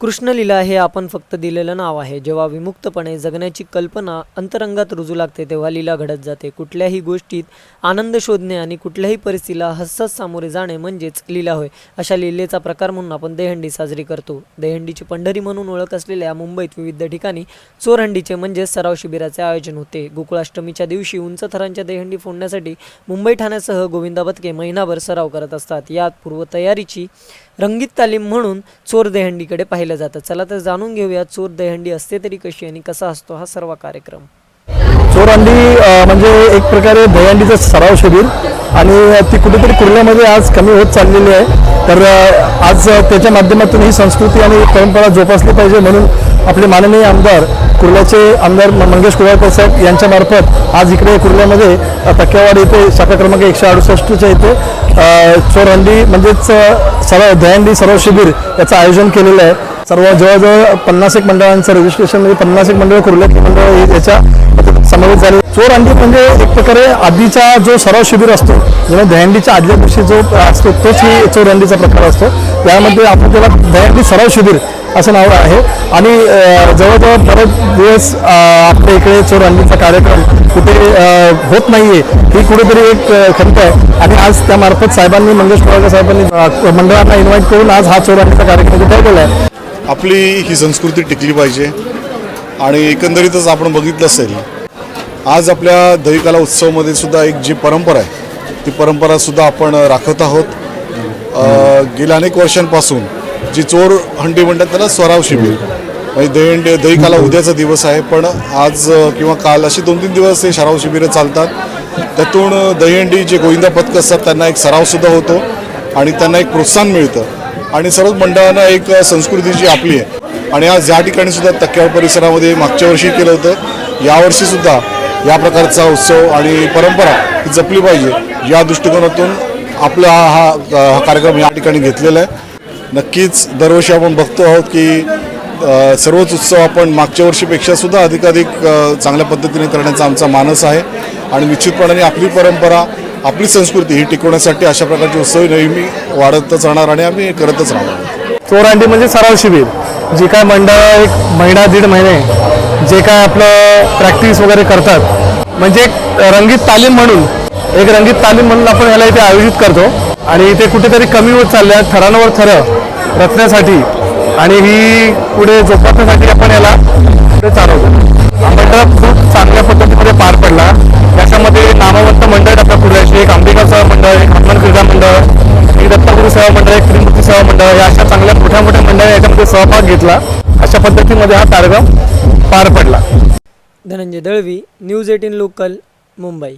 कृष्णलीला हे आपण फक्त दिलेलं नाव आहे. जेव्हा विमुक्तपणे जगण्याची कल्पना अंतरंगात रुजू लागते तेव्हा लीला घडत जाते. कुठल्याही गोष्टीत आनंद शोधणे आणि कुठल्याही परिस्थितीला हसत सामोरे जाणे म्हणजेच लीला होय. अशा लीलेचा प्रकार म्हणून आपण दहीहंडी साजरी करतो. दहीहंडीची पंढरी म्हणून ओळख असलेल्या मुंबईत विविध ठिकाणी चोरहंडीचे म्हणजेच सराव शिबिराचे आयोजन होते. गोकुळाष्टमीच्या दिवशी उंच थरांच्या दहीहंडी फोडण्यासाठी मुंबई ठाण्यासह गोविंदा बतके महिनाभर सराव करत असतात. यात पूर्वतयारीची रंगीत तालीम म्हणून चोर दहीहंडीकडे पाहिले जातं. चला तर जाणून घेऊया चोर दहीहंडी असते तरी कशी आणि कसा असतो हा सर्व कार्यक्रम. चोरहंडी म्हणजे एक प्रकारे दहीहंडीचं सराव शिबिर आणि ती कुठेतरी कुर्ल्यामध्ये आज कमी होत चाललेली आहे. तर आज त्याच्या माध्यमातून ही संस्कृती आणि परंपरा जोपासली पाहिजे म्हणून आपले माननीय आमदार कुर्ल्याचे आमदार मंगेश कुडाळकर साहेब यांच्यामार्फत आज इकडे कुर्ल्यामध्ये टक्केवाड येथे शाखा क्रमांक एकशे अडुसष्टच्या इथे चोरहंडी म्हणजेच सर्व सराव सर्व सराव शिबिर याचं आयोजन केलेलं आहे. सर्व जवळजवळ पन्नास एक मंडळांचं रजिस्ट्रेशन म्हणजे पन्नास एक मंडळ कुर्ल्यातली मंडळ याच्या समावेश झाले. चोर अंडी म्हणजे एक प्रकारे आधीचा जो सराव शिबिर असतो जेव्हा दहंडीच्या आदल्या दिवशी जो असतो तोच ही चोर अंडीचा प्रकार असतो. त्यामध्ये आपण त्याला दहंडी सराव शिबिर असं नाव आहे. आणि जवळजवळ बरेच दिवस आपल्या इकडे चोर अंडीचा कार्यक्रम कुठे होत होत नाहीये ही कुठेतरी एक खंत आहे. आणि आज त्यामार्फत साहेबांनी मंगेश कुडाळकर साहेबांनी मंडळांना इन्व्हाइट करून आज हा चोर अंडीचा कार्यक्रम इथे ठेवलेला आहे. आपली ही संस्कृती टिकली पाहिजे आणि एकंदरीतच आपण बघितलं असेल आज आपल्या दहीकाला उत्सवमध्ये सुद्धा एक जी परंपरा आहे ती परंपरासुद्धा आपण राखत आहोत. गेल्या अनेक वर्षांपासून जी चोर हंडी म्हणतात त्याला स्वराव शिबिर. म्हणजे दहीहंडी दहीकाला उद्याचा दिवस आहे पण आज किंवा काल असे दोन तीन दिवस हे सराव शिबिरं चालतात. त्यातून दहीहंडी जे गोविंदा पथक असतात त्यांना एक सरावसुद्धा होतो आणि त्यांना एक प्रोत्साहन मिळतं. आणि सर्वच मंडळांना एक संस्कृती जी आपली आहे. आणि आज या ठिकाणी सुद्धा तक्क्याळ परिसरामध्ये मागच्या वर्षी केलं होतं यावर्षी सुद्धा या प्रकारचा उत्सव आणि परंपरा ही जपली पाहिजे. या दृष्टिकोनातून आपला हा हा कार्यक्रम या ठिकाणी घेतलेला आहे. नक्कीच दरवर्षी आपण बघतो आहोत की सर्वच उत्सव आपण मागच्या वर्षीपेक्षा सुद्धा अधिकाधिक चांगल्या पद्धतीने करण्याचा आमचा मानस आहे. आणि निश्चितपणाने आपली परंपरा आपली संस्कृती ही टिकवण्यासाठी अशा प्रकारचे उत्सव नेहमी वाढतच राहणार आणि आम्ही करतच राहणार. चोरांडी म्हणजे सराव शिबिर जे काय मंडळ एक महिना दीड महिने जे काय आपलं प्रॅक्टिस वगैरे करतात. म्हणजे एक रंगीत तालीम म्हणून एक रंगीत तालीम म्हणून आपण याला इथे आयोजित करतो. आणि इथे कुठेतरी कमी होत चालल्या थरांवर थरं रचण्यासाठी आणि ही पुढे जोपासण्यासाठी आपण याला पुढे चालवतो. हा मंडळ खूप सेवा मंडळ एक त्रिमूर्ती सेवा मंडळ या अशा चांगल्या मोठ्या मोठ्या मंडळाने याच्यामध्ये सहभाग घेतला. अशा पद्धतीमध्ये हा कार्यक्रम पार पडला. Dhananjay Dalvi news eighteen local Mumbai.